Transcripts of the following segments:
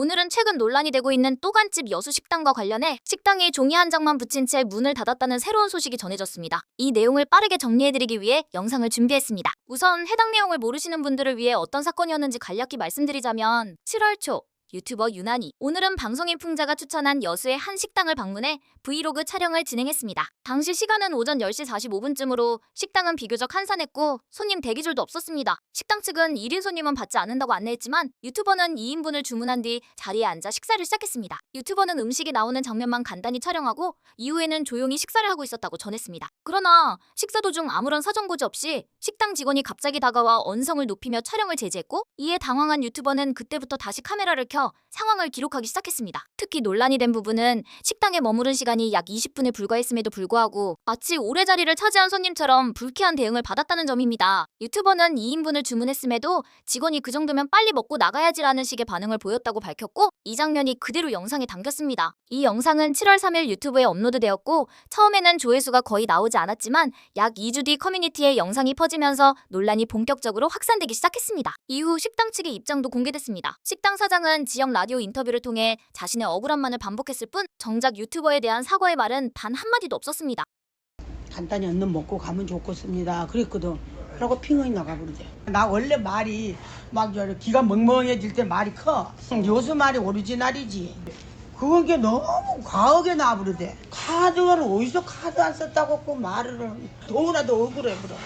오늘은 최근 논란이 되고 있는 또간집 여수 식당과 관련해 식당이 종이 한 장만 붙인 채 문을 닫았다는 새로운 소식이 전해졌습니다. 이 내용을 빠르게 정리해드리기 위해 영상을 준비했습니다. 우선 해당 내용을 모르시는 분들을 위해 어떤 사건이었는지 간략히 말씀드리자면 7월 초 유튜버 유난히 오늘은 방송인 풍자가 추천한 여수의 한 식당을 방문해 브이로그 촬영을 진행했습니다. 당시 시간은 오전 10시 45분쯤으로 식당은 비교적 한산했고 손님 대기줄도 없었습니다. 식당 측은 1인 손님은 받지 않는다고 안내했지만 유튜버는 2인분을 주문한 뒤 자리에 앉아 식사를 시작했습니다. 유튜버는 음식이 나오는 장면만 간단히 촬영하고 이후에는 조용히 식사를 하고 있었다고 전했습니다. 그러나 식사 도중 아무런 사전 고지 없이 식당 직원이 갑자기 다가와 언성을 높이며 촬영을 제지했고 이에 당황한 유튜버는 그때부터 다시 카메라를 켜 상황을 기록하기 시작했습니다. 특히 논란이 된 부분은 식당에 머무른 시간이 약 20분에 불과했음에도 불구하고 마치 오래 자리를 차지한 손님처럼 불쾌한 대응을 받았다는 점입니다. 유튜버는 2인분을 주문했음에도 직원이 그 정도면 빨리 먹고 나가야지라는 식의 반응을 보였다고 밝혔고 이 장면이 그대로 영상에 담겼습니다. 이 영상은 7월 3일 유튜브에 업로드되었고 처음에는 조회수가 거의 나오지 않았지만 약 2주 뒤 커뮤니티에 영상이 퍼지면서 논란이 본격적으로 확산되기 시작했습니다. 이후 식당 측의 입장도 공개됐습니다. 식당 사장은 지역 라디오 인터뷰를 통해 자신의 억울함만을 반복했을 뿐 정작 유튜버에 대한 사과의 말은 단 한마디도 없었습니다. 간단히 얼른 먹고 가면 좋겠습니다. 그랬거든. 그러고 핑이 나가버리대. 나 원래 말이 막저 기가 멍멍해질 때 말이 커. 요새 말이 오리지널이지. 그건 게 너무 과하게 나버리대. 카드를 어디서 카드 안 썼다고 그 말을 더구나도 억울해 그래.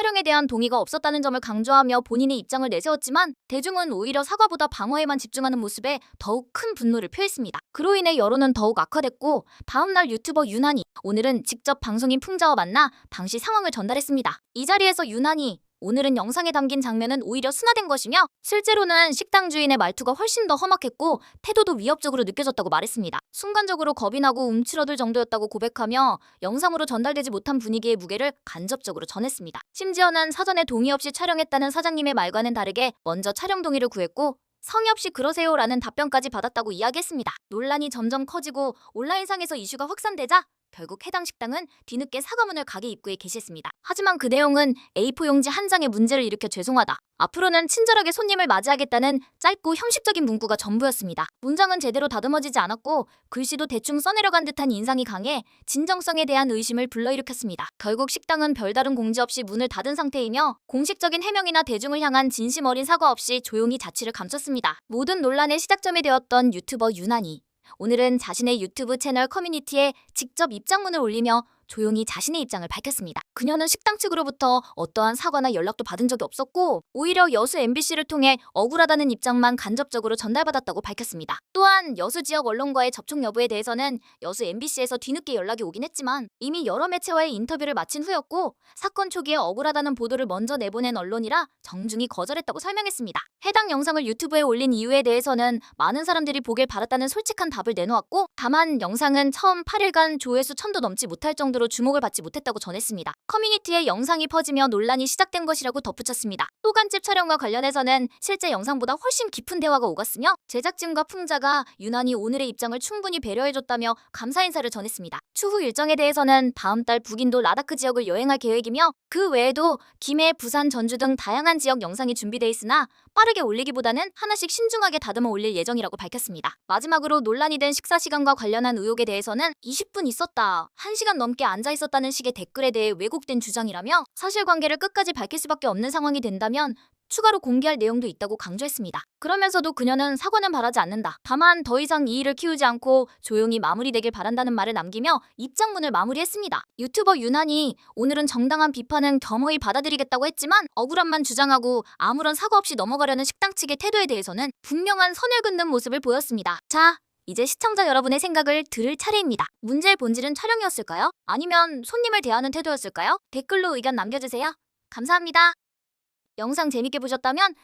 촬영에 대한 동의가 없었다는 점을 강조하며 본인의 입장을 내세웠지만 대중은 오히려 사과보다 방어에만 집중하는 모습에 더욱 큰 분노를 표했습니다. 그로 인해 여론은 더욱 악화됐고 다음날 유튜버 유난히 오늘은 직접 방송인 풍자와 만나 당시 상황을 전달했습니다. 이 자리에서 유난히 오늘은 영상에 담긴 장면은 오히려 순화된 것이며 실제로는 식당 주인의 말투가 훨씬 더 험악했고 태도도 위협적으로 느껴졌다고 말했습니다. 순간적으로 겁이 나고 움츠러들 정도였다고 고백하며 영상으로 전달되지 못한 분위기의 무게를 간접적으로 전했습니다. 심지어는 사전에 동의 없이 촬영했다는 사장님의 말과는 다르게 먼저 촬영 동의를 구했고 성의 없이 그러세요라는 답변까지 받았다고 이야기했습니다. 논란이 점점 커지고 온라인상에서 이슈가 확산되자 결국 해당 식당은 뒤늦게 사과문을 가게 입구에 게시했습니다. 하지만 그 내용은 A4 용지 한 장에 문제를 일으켜 죄송하다. 앞으로는 친절하게 손님을 맞이하겠다는 짧고 형식적인 문구가 전부였습니다. 문장은 제대로 다듬어지지 않았고 글씨도 대충 써내려간 듯한 인상이 강해 진정성에 대한 의심을 불러일으켰습니다. 결국 식당은 별다른 공지 없이 문을 닫은 상태이며 공식적인 해명이나 대중을 향한 진심 어린 사과 없이 조용히 자취를 감췄습니다. 모든 논란의 시작점이 되었던 유튜버 유난히 오늘은 자신의 유튜브 채널 커뮤니티에 직접 입장문을 올리며 조용히 자신의 입장을 밝혔습니다. 그녀는 식당 측으로부터 어떠한 사과나 연락도 받은 적이 없었고 오히려 여수 MBC를 통해 억울하다는 입장만 간접적으로 전달받았다고 밝혔습니다. 또한 여수 지역 언론과의 접촉 여부에 대해서는 여수 MBC에서 뒤늦게 연락이 오긴 했지만 이미 여러 매체와의 인터뷰를 마친 후였고 사건 초기에 억울하다는 보도를 먼저 내보낸 언론이라 정중히 거절했다고 설명했습니다. 해당 영상을 유튜브에 올린 이유에 대해서는 많은 사람들이 보길 바랐다는 솔직한 답을 내놓았고 다만 영상은 처음 8일간 조회수 1000도 넘지 못할 정도 로 주목을 받지 못했다고 전했습니다. 커뮤니티에 영상이 퍼지며 논란이 시작된 것이라고 덧붙였습니다. 또간집 촬영과 관련해서는 실제 영상보다 훨씬 깊은 대화가 오갔으며 제작진과 풍자가 유난히 오늘의 입장을 충분히 배려해줬다며 감사 인사를 전했습니다. 추후 일정에 대해서는 다음 달 북인도 라다크 지역을 여행할 계획이며 그 외에도 김해, 부산, 전주 등 다양한 지역 영상이 준비돼 있으나 빠르게 올리기보다는 하나씩 신중하게 다듬어 올릴 예정이라고 밝혔습니다. 마지막으로 논란이 된 식사 시간과 관련한 의혹에 대해서는 20분 있었다, 1시간 넘게 앉아 있었다는 식의 댓글에 대해 왜곡된 주장이라며 사실관계를 끝까지 밝힐 수밖에 없는 상황이 된다면 추가로 공개할 내용도 있다고 강조했습니다. 그러면서도 그녀는 사과는 바라지 않는다. 다만 더 이상 이 일을 키우지 않고 조용히 마무리되길 바란다는 말을 남기며 입장문을 마무리했습니다. 유튜버 유난히 오늘은 정당한 비판은 겸허히 받아들이겠다고 했지만 억울함만 주장하고 아무런 사과 없이 넘어가려는 식당 측의 태도에 대해서는 분명한 선을 긋는 모습을 보였습니다. 자, 이제 시청자 여러분의 생각을 들을 차례입니다. 문제의 본질은 촬영이었을까요? 아니면 손님을 대하는 태도였을까요? 댓글로 의견 남겨주세요. 감사합니다. 영상 재밌게 보셨다면